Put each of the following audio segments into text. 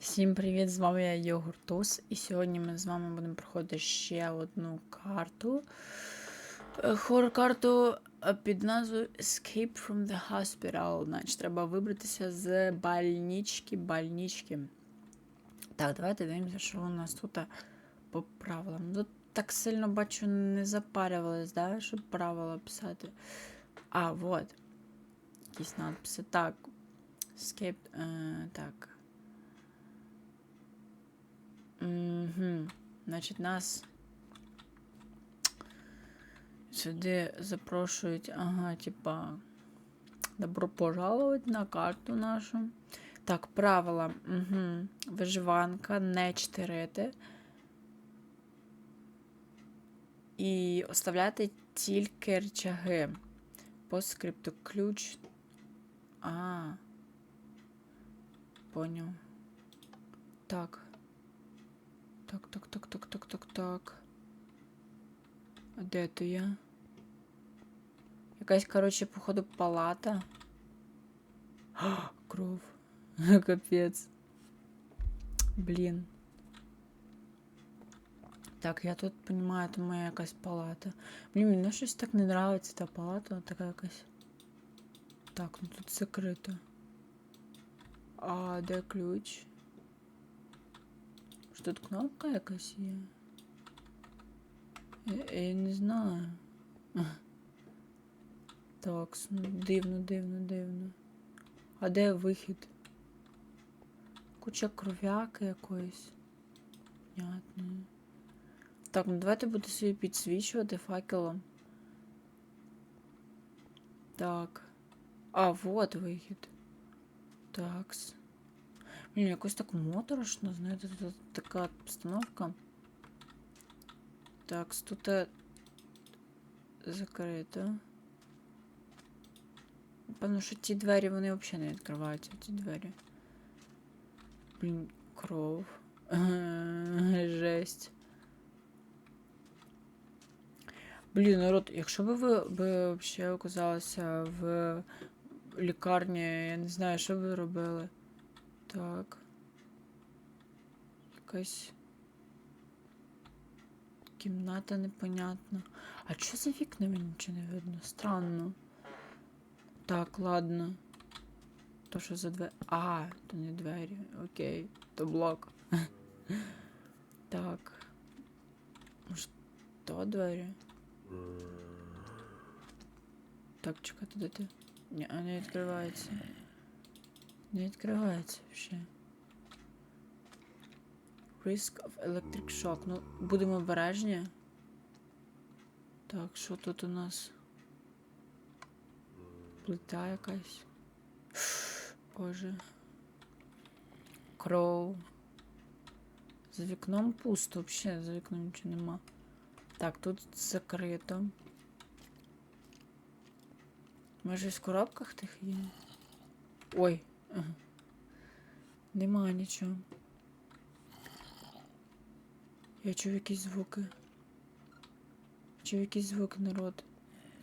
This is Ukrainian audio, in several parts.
Всім привіт! З вами я Йогуртус, і сьогодні ми з вами будемо проходити ще одну карту. Е, Хоррор-карту е, під назвою Escape from the Hospital. Значить, треба вибратися з больнички, больнички. Так, давайте дивимося, що у нас тут е, по правилам. Тут так сильно бачу, не запарювались, да, щоб правила писати. А, вот. Якісь надписи. Так. Escape. Е, так. Угу. Значить, нас сюди запрошують, ага, типа, добро пожаловать на карту нашу. Так, правила. Угу. Виживанка, не чтерити. І оставляти тільки речаги. По скрипту ключ. А. Поняв. Так. Так, так, так, так, так, так, так. А де то я? Якась, коротше, походу, палата. А, кров. Капець. Блін. Так, я тут понимаю, это моя якась палата. Блін, мені щось так не нравиться та палата, вона така якась. Так, ну тут закрито. А де ключ? Тут кнопка якась є? Я, я не знаю. Так, дивно, дивно, дивно. А де вихід? Куча кров'яки якоїсь. Понятно. Так, ну давайте буду собі підсвічувати факелом. Так. А, вот вихід. Такс. Блін, якось так моторошно, знаєте, тут така обстановка. Так, тут е, закрито. Певно, що ті двері вони взагалі не відкриваються, ці двері. Блін, кров. Жесть. Блін, народ, якщо б ви би взагалі оказалися в лікарні, я не знаю, що б ви робили. Так. Якась кімната непонятна. А що за вікнами нічого не видно? Странно. Так, ладно. То що за двері? А, то не двері. Окей, то блок. Так. Може, то двері? Так, чекайте, де ти? Ні, не відкривається. Не відкривається ще. Risk of electric shock. Ну, будемо обережні. Так, що тут у нас? Плита якась. Боже. Кров. За вікном пусто, взагалі за вікном нічого нема. Так, тут закрито. Може в коробках тих є? Ой. Нема нічого. Я чув якісь звуки. Чув якісь звуки, народ.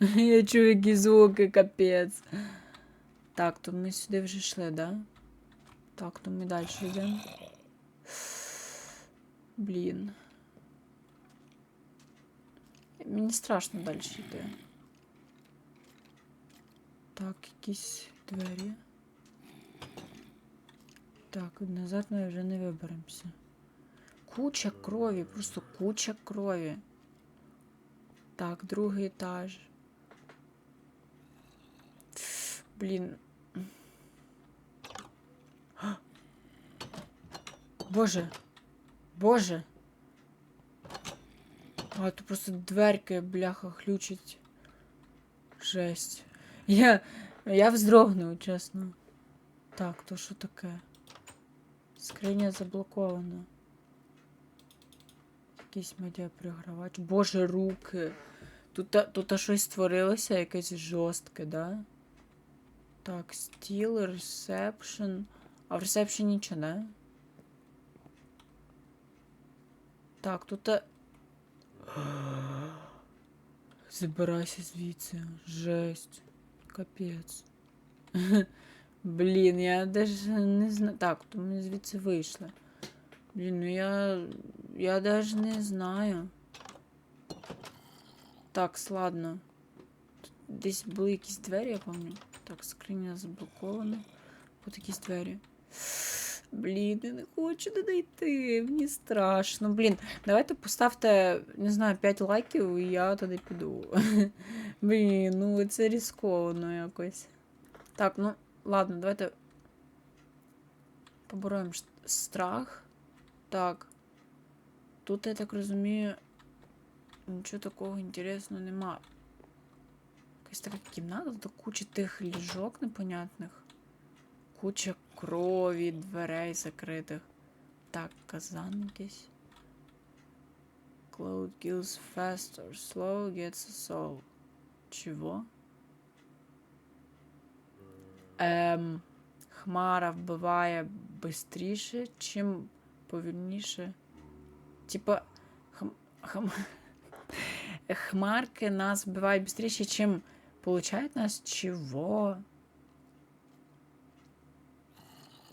Я чув якісь звуки, капець. Так, то ми сюди вже йшли, да? Так, то ми далі йдемо. Блін. Мені страшно далі йти. Так, якісь двері. Так, назад ми вже не виберемося. Куча крові, просто куча крові. Так, другий етаж. Блін. Боже. Боже. А, тут просто дверки, бляха, ключить. Жесть. Я. Я вздрогнув, чесно. Так, то що таке? Скриня заблокована. Якийсь медіапригравач. Боже, руки. Тут, тут щось створилося, якесь жорстке, да? Так, стіл, ресепшн. А в ресепшені нічого, да? Так, тут. Забирайся звідси. Жесть. Капець. Блін, я даже не знаю. Так, то ми звідси вийшли. Блін, ну я. Я даже не знаю. Так, ладно. Десь були якісь двері, я пам'ятаю. Так, скриня заблокована. Тут якісь двері. Блін, я не хочу туди йти. Мені страшно. Блін, давайте поставте, не знаю, 5 лайків, і я туди піду. Блін, ну це різковано якось. Так, ну, ладно, давайте побороємо страх. Так. Тут, я так розумію, нічого такого інтересного нема. Якась така кімната, тут куча тих ліжок непонятних. Куча крові, дверей закритих. Так, казан якийсь. Cloud kills faster, slow gets a soul. Чого? Ем, хмара вбиває бистріше, чим повільніше. Типа, хм, хм, хмарки нас вбивають швидше, чим получають нас чого?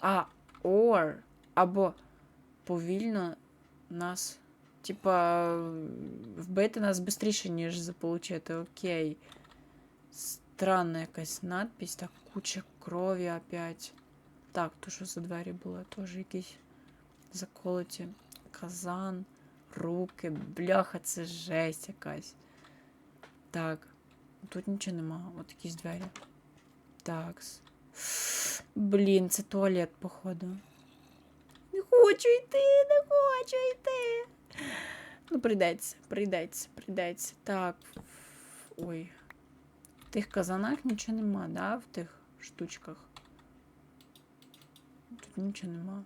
А, or, або повільно нас, типа, вбити нас швидше, ніж заполучити. Окей. Странна якась надпись, так куча крові опять. Так, то що за двері були? Теж якісь заколоті. Казан, руки, бляха, це жесть якась. Так. Тут нічого нема. От якісь двері. Такс. Блін, це туалет, походу. Не хочу йти, не хочу йти. Ну, прийдеться, прийдеться, прийдеться. Так. Ой. Тих казанах нічого нема, да? В тих штучках. Тут нічого нема.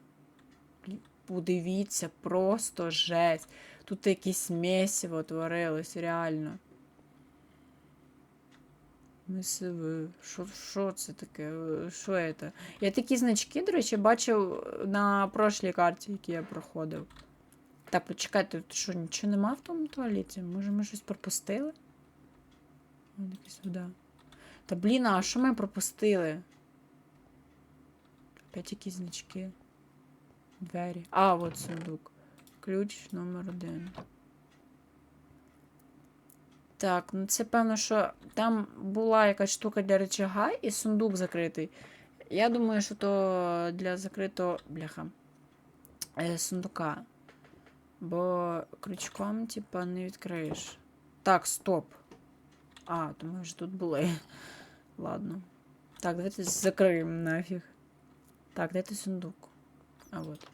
Подивіться, просто жесть. Тут якісь місиво творилось, реально. Мисиви. Що, що це таке? Що це? Я такі значки, до речі, бачив на прошлій карті, які я проходив. Так, почекайте, тут що, нічого нема в тому туалеті? Може, ми щось пропустили? Вода. Та блін, а що ми пропустили? Опять якісь значки. Двері. А, от сундук. Ключ номер один. Так, ну це певно, що там була якась штука для речага і сундук закритий. Я думаю, що то для закритого бляха е, сундука. Бо крючком, типа, не відкриєш. Так, стоп. А, то ми вже тут були. Ладно. Так, давайте закриємо нафіг. Так, де сундук? А вот.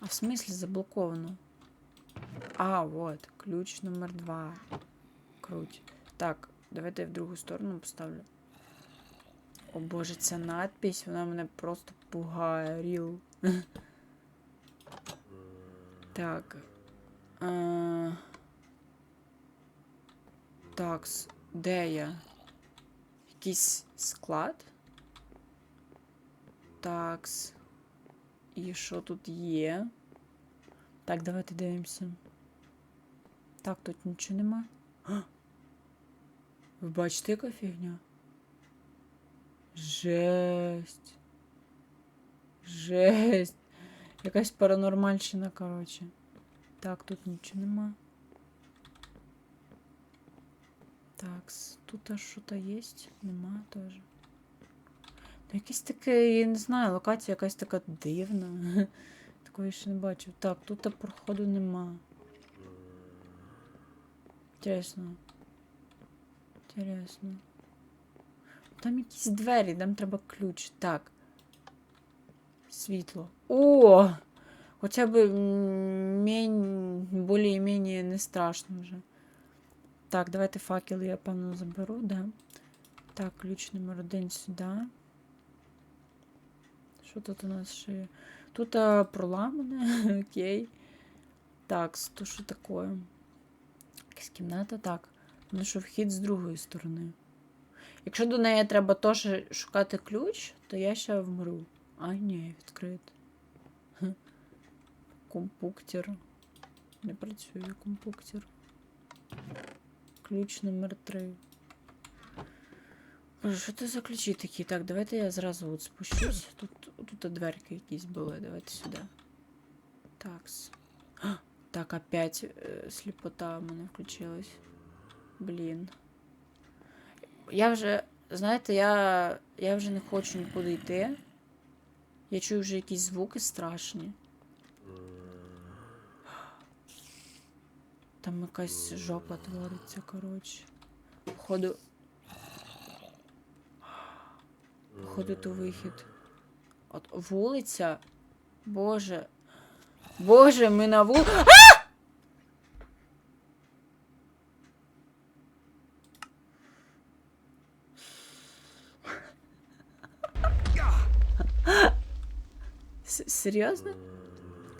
А в смысле заблоковано? А, вот, ключ номер два. Круть. Так, давайте я в другу сторону поставлю. О боже, ця надпись, вона мене просто пугає, ріл. Так. Такс, де я? Якийсь склад? Такс. І що тут є? Так, давайте дивимося. Так, тут нічого нема. Ви бачите, яка фігня? Жесть. Жесть. Якась паранормальщина, коротше. Так, тут нічого нема. Так, тут аж що-то є? Нема теж. Ну, якесь таке, я не знаю, локація якась така дивна. Такої ще не бачив. Так, тут проходу нема. Інтересно. Інтересно. Там якісь двері, там треба ключ. Так. Світло. О! Хоча б більш-менш не страшно вже. Так, давайте факел я, певно, заберу, да. Так, ключ номер один сюди. Що тут у нас ще є? Тут а, проламане, окей. Так, то що таке? Якась кімната, так. Ну що вхід з другої сторони. Якщо до неї треба теж шукати ключ, то я ще вмру. А, ні, відкрито. Хе. Компуктер. Не працює компуктер. Ключ номер 3. Що це за ключі такі? Так, давайте я зразу от спущусь. Тут, тут дверки якісь були. Давайте сюди. Такс. Так, опять е, сліпота в мене включилась. Блін. Я вже, знаєте, я, я вже не хочу нікуди йти. Я чую вже якісь звуки страшні. Там якась жопа твориться, коротше. Походу. Походу, то вихід. От вулиця. Боже. Боже, ми на вул... С- Серьезно?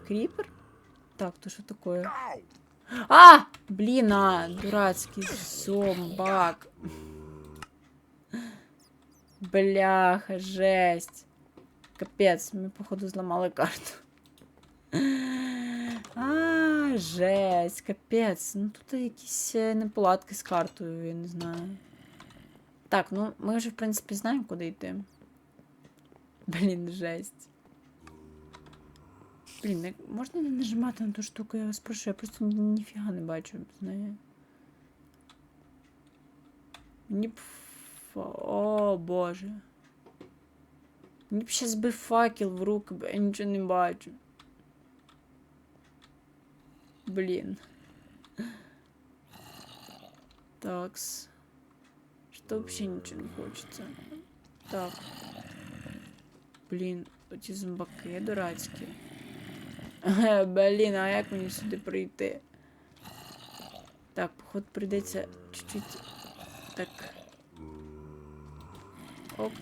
Крипер? Так, то что такое? А! Блин, а, дурацкий зомбак. Бляха, жесть. Капец, мы, походу, зламали карту. А, жесть, капець. Ну тут якісь е, неполадки з картою, я не знаю. Так, ну ми вже, в принципі, знаємо, куди йти. Блін, жесть. Блін, як- можна не нажимати на ту штуку, я вас прошу, я просто ні- ніфіга не бачу з неї. Мені б... фа- О, боже. Мені б ще збив факел в руки, бо я нічого не бачу. Блін. Такс. Что вообще ничего не хочется. Так. Блін, оці зомбаки дурацькі. Блін, а як мені сюди прийти? Так, походу прийдеться чуть-чуть. Так. Оп.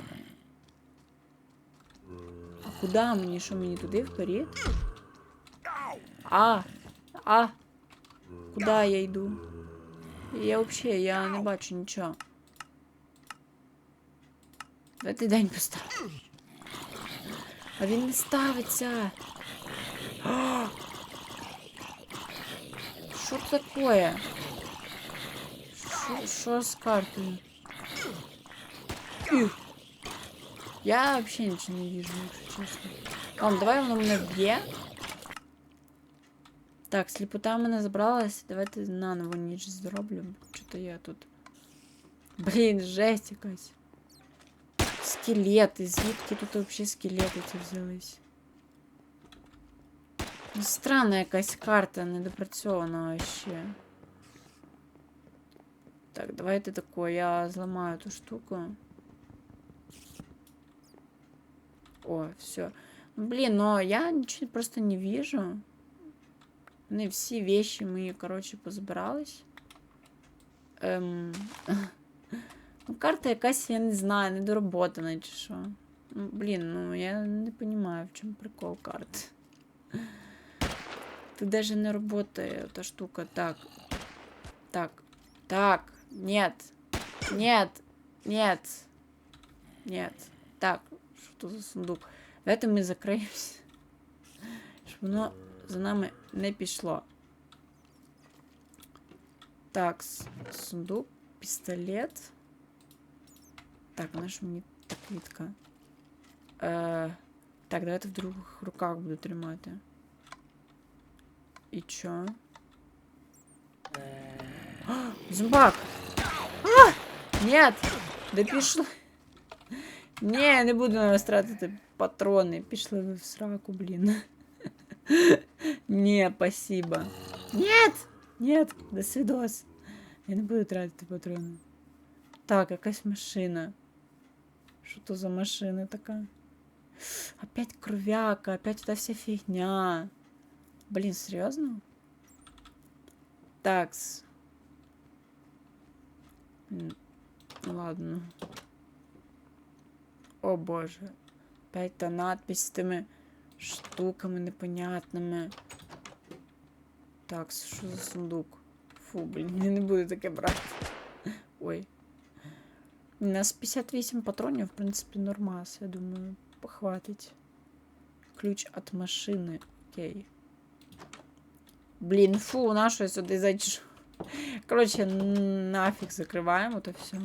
А куди мені? Що мені туди вперед? А! А! Куди я йду? Я взагалі, я не бачу нічого. Давайте день поставлю. А він не ставиться. А! Що це таке? Що, що з картою? Ih. Я вообще ничего не вижу, якщо чесно. Ладно, давай воно мене вб'є. Так, сліпота в мене забралась. Давайте наново ніч зроблю. Що-то я тут. Блін, жесть якась. Скелети. Звідки тут взагалі скелети ці взялись? Ну, странна якась карта, недопрацьована вообще. Так, давайте тако, я зламаю ту штуку. О, все. Блин, но я ничего просто не вижу. Вони всі вещи мої, коротше, позбирались. Ем... Ну, карта якась, я не знаю, недоработана чи що. Ну, блін, ну я не розумію, в чому прикол карти. Тут даже не работает эта штука. Так. Так. Так. Нет. Нет. Нет. Нет. Так. Що тут за сундук? Давайте ми закриємося. Щоб воно за нами не пішло. Так, с- сундук, пістолет. Так, вона ж мені так квітка. Е, так, давайте в других руках буду тримати. І чо? А, Зомбак! А! Нет! Да пішли. Ні, я не буду на вас тратити патрони. Пішли ви в сраку, блін. Не, спасибо. Нет! Нет, до свидос. Я не буду тратити патрони. Так, якась машина. Що то за машина така? Опять кровяка, опять эта вся фигня. Блин, серьезно? Такс. М, Ну ладно. О боже. Опять та надпись з тими штуками непонятними. Так, що за сундук? Фу, блін, я не буду таке брати. Ой. У нас 58 патронів, в принципі, нормас, я думаю, похватить. Ключ від машини. Окей. Блін, фу, на що я сюди зайшов? Коротше, нафіг закриваємо то все.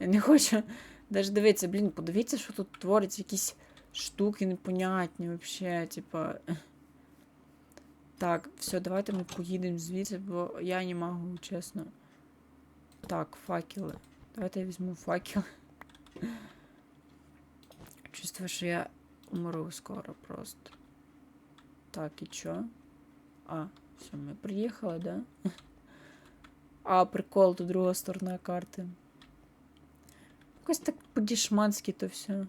Я не хочу навіть дивитися, блін, подивіться, що тут твориться, якісь штуки непонятні взагалі, типа. Так, все, давайте ми поїдемо звідси, бо я не можу, чесно. Так, факели. Давайте я візьму факел. Чувствую, що я умру скоро просто. Так, і чо? А, все, ми приїхали, да? А, прикол, тут друга сторона карти. Якось так по-дішманськи то все.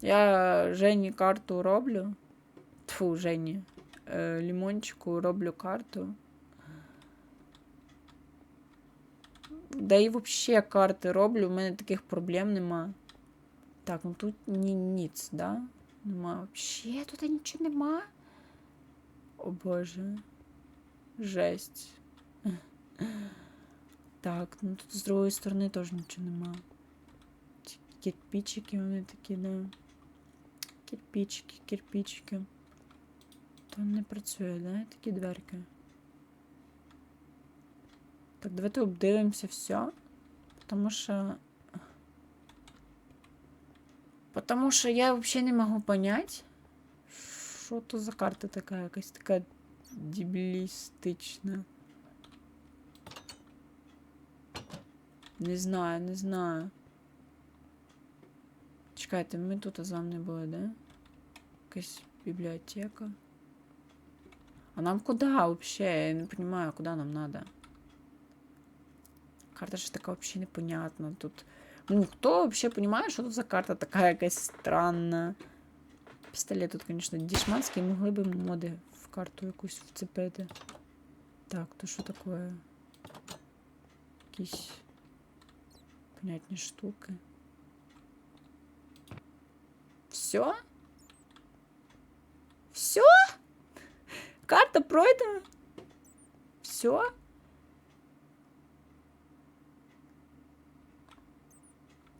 Я Жені карту роблю. Тфу, Жені. Е, лімончику роблю карту. Да і взагалі карти роблю, у мене таких проблем нема. Так, ну тут ні ніц, да? Нема. Взагалі тут нічого нема. О боже. Жесть. Так, ну тут з другої сторони теж нічого нема. Ці Кирпичики вони такі, да. Кирпичики, кирпичики. То не працює, да? Такі дверки. Так, давайте обдивимося все. Потому що. Потому що я взагалі не можу понять, що то за карта така, якась така дебілістична. Не знаю, не знаю. Чекайте, ми тут з вами не були, да? Якась бібліотека. А нам куди вообще? Я не понимаю, куда нам надо. Карта ж така вообще непонятна. Тут. Ну, хто вообще понимає, що тут за карта така якась странна. Пістолет тут, конечно, дішманський, могли б моди в карту якусь вцепити. Так, то що таке? Якісь понятні штуки. Все? Все? Карта пройдена? Все?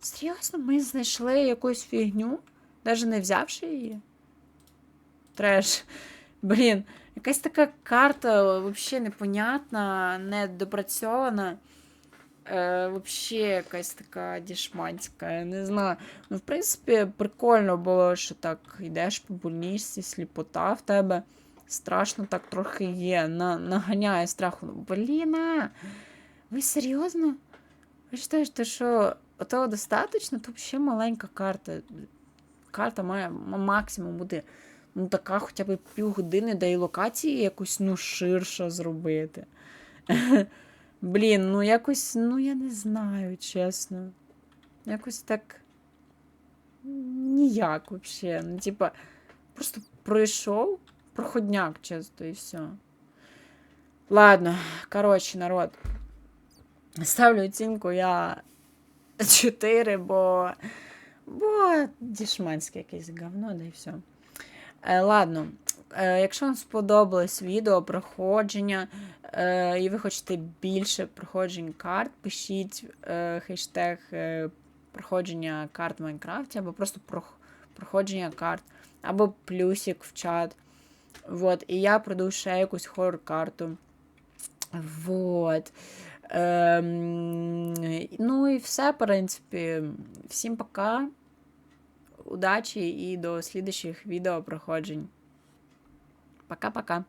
Серйозно, ми знайшли якусь фігню, навіть не взявши її. Треш. Блін, якась така карта взагалі непонятна, недопрацьована. Е, Взагалі якась така дішманська, я не знаю. Ну, в принципі, прикольно було, що так йдеш по больничці, сліпота в тебе. Страшно так трохи є. На, наганяє страху. Ну, Бліна, ви серйозно? Ви вважаєте, що того достатньо? Тут ще маленька карта. Карта має максимум бути ну, така хоча б півгодини, де і локації якусь ну, ширше зробити. Блін, ну якось, ну я не знаю, чесно. Якось так. Ніяк взагалі. Ну, типа, просто пройшов проходняк, чисто, і все. Ладно, коротше, народ. Ставлю оцінку я 4, бо. Бо дішманське якесь говно, да і все. Е, ладно. Е, якщо вам сподобалось відео проходження, е, і ви хочете більше проходжень карт, пишіть е, хештег е, проходження карт в Майнкрафті, або просто прох- проходження карт, або плюсик в чат. Вот, і я пройду ще якусь хоррор-карту. Вот. Ем, ну і все, в принципі. Всім пока. Удачі і до слідчих відео проходжень. Пока-пока.